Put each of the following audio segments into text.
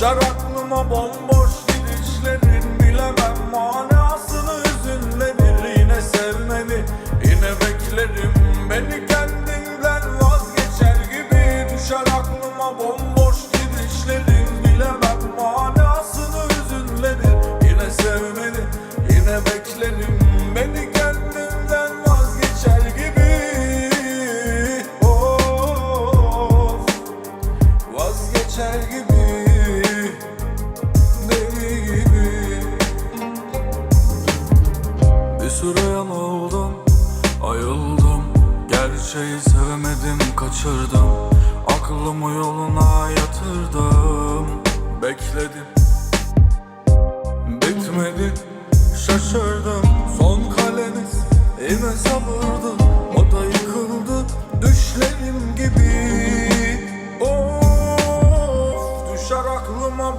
Düşer aklıma bomboş gidişlerin Bilemem manasını. Hüzünlenir Yine sevmeni. Yine beklerim Beni kendinden vazgeçer gibi. Düşer aklıma bomboş Bir süre yanıldım Ayıldım. Gerçeği sevemedim kaçırdım. Aklımı yoluna yatırdım. Bekledim. Bitmedi. Şaşırdım. Son kaleniz Yine sabırdı. O da yıkıldı. Düşlerim gibi. Of Düşer aklıma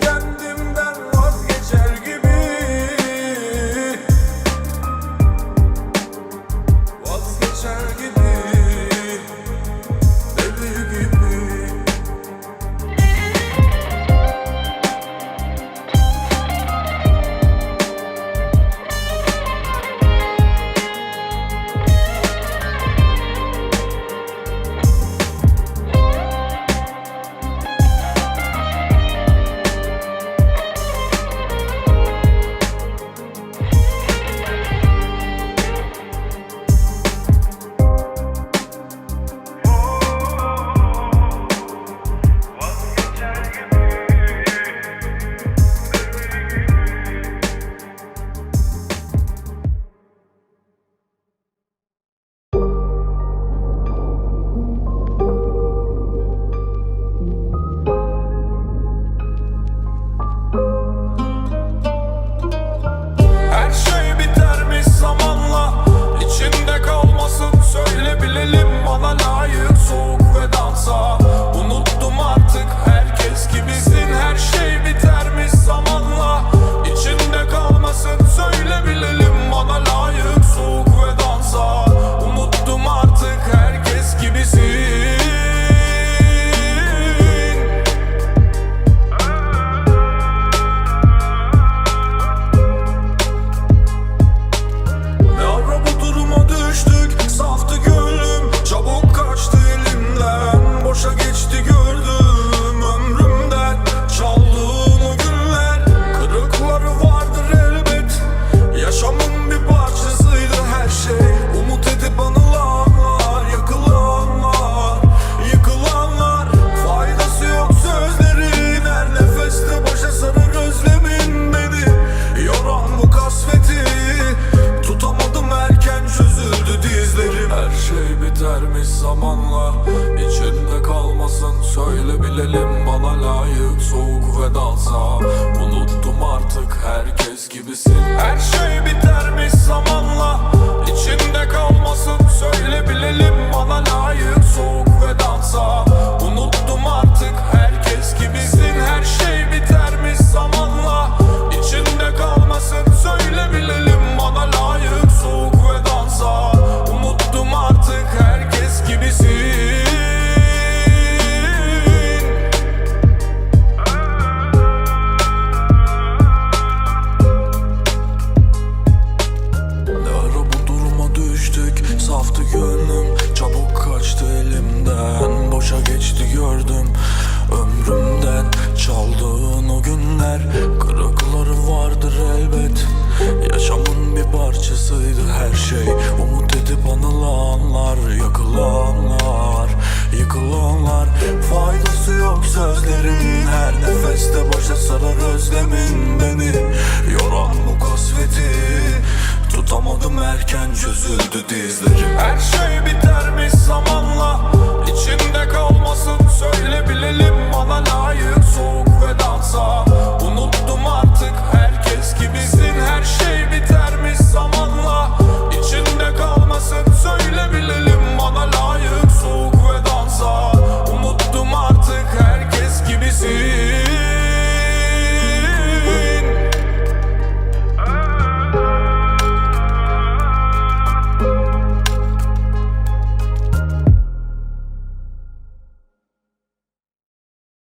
zamanla içinde kalmasın. Söyle bilelim Bana layık soğuk ve dansa Unuttum artık herkes gibisin günler Kırıkları vardır elbet. Yaşamın bir parçasıydı her şey. Umut edip anılanlar Yakılanlar Yıkılanlar. Faydası yok sözlerin Her nefeste başa sarar özlemin beni. Yoran bu kasveti. Tutamadım erken çözüldü dizlerim. Her şey bitermiş zamanla